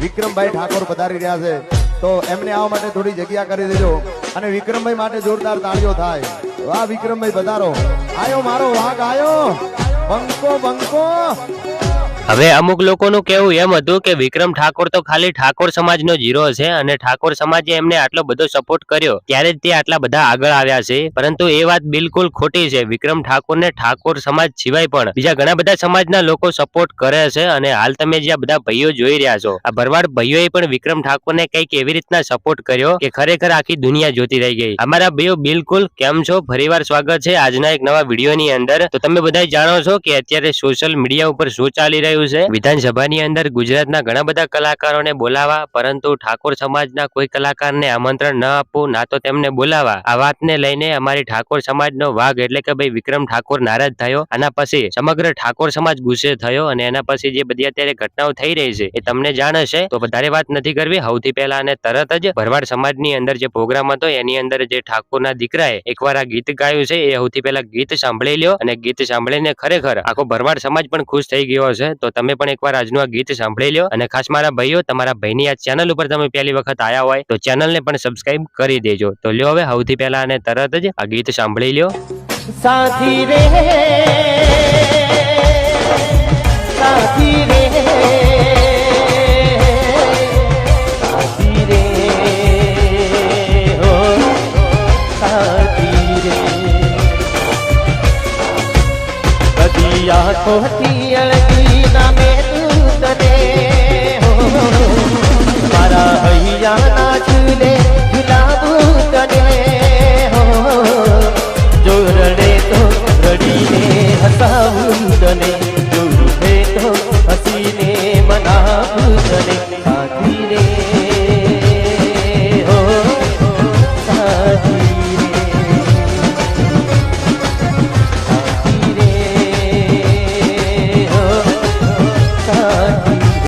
વિક્રમભાઈ ઠાકોર પધારી રહ્યા છે. તો એમને આવવા માટે થોડી જગ્યા કરી દેજો. અને વિક્રમભાઈ માટે જોરદાર તાળીઓ થાય. વાહ, વિક્રમભાઈ પધારો. આયો, મારો વાઘ આયો. બંકો બંકો. હવે અમુક લોકોનું કહેવું એમ હતું કે વિક્રમ ઠાકોર તો ખાલી ઠાકોર સમાજનો જીરો છે અને ઠાકોર સમાજે એમને આટલો બધો સપોર્ટ કર્યો, ત્યારે જ તે આટલા બધા આગળ આવ્યા છે. પરંતુ એ વાત બિલકુલ ખોટી છે. વિક્રમ ઠાકોરને ઠાકોર સમાજ સિવાય પણ બીજા ઘણા બધા સમાજના લોકો સપોર્ટ કરે છે અને હાલ તમે જે બધા ભાઈઓ જોઈ રહ્યા છો, આ ભરવાડ ભાઈઓએ પણ વિક્રમ ઠાકોરને કંઈક એવી રીતના સપોર્ટ કર્યો કે ખરેખર આખી દુનિયા જોતી રહી ગઈ. અમારા ભાઈઓ બિલકુલ કેમ છો? ફરીવાર સ્વાગત છે આજના એક નવા વિડીયોની અંદર. તો તમે બધા જાણો છો કે અત્યારે સોશિયલ મીડિયા ઉપર શું ચાલી રહ્યું છે. વિધાનસભાની અંદર ગુજરાતના ઘણા બધા કલાકારોને બોલાવા, પરંતુ ઠાકોર સમાજના કોઈ કલાકારને આમંત્રણ ન આપવું, ના તો તેમને બોલાવા. આ વાતને લઈને અમારી ઠાકોર સમાજનો વાઘ એટલે કે ભાઈ વિક્રમ ઠાકોર નારાજ થયો. આના પછી સમગ્ર ઠાકોર સમાજ ગુસ્સે થયો અને એના પછી જે બધી અત્યારે ઘટનાઓ થઈ રહી છે એ તમને જાણ હશે તો વધારે વાત નથી કરવી. સૌથી પહેલા અને તરત જ ભરવાડ સમાજની અંદર જે પ્રોગ્રામ હતો, એની અંદર જે ઠાકોરના દીકરાએ એકવાર આ ગીત ગાયું છે, એ સૌથી પહેલા ગીત સાંભળી લ્યો અને ગીત સાંભળીને ખરેખર આખો ભરવાડ સમાજ પણ ખુશ થઈ ગયો છે તો તમે પણ એકવાર આજનું આ ગીત સાંભળી લો અને ખાસ મારા ભાઈઓ, તમારા ભાઈની આ ચેનલ ઉપર તમે પહેલી વખત આવ્યા હોય, તો ચેનલને પણ સબસ્ક્રાઇબ કરી દેજો. તો લ્યો હવે સૌથી પહેલા અને તરત જ આ ગીત સાંભળી લ્યો. સાથી રે, સાથી બધી આંખોથી અળગી નામે તું તને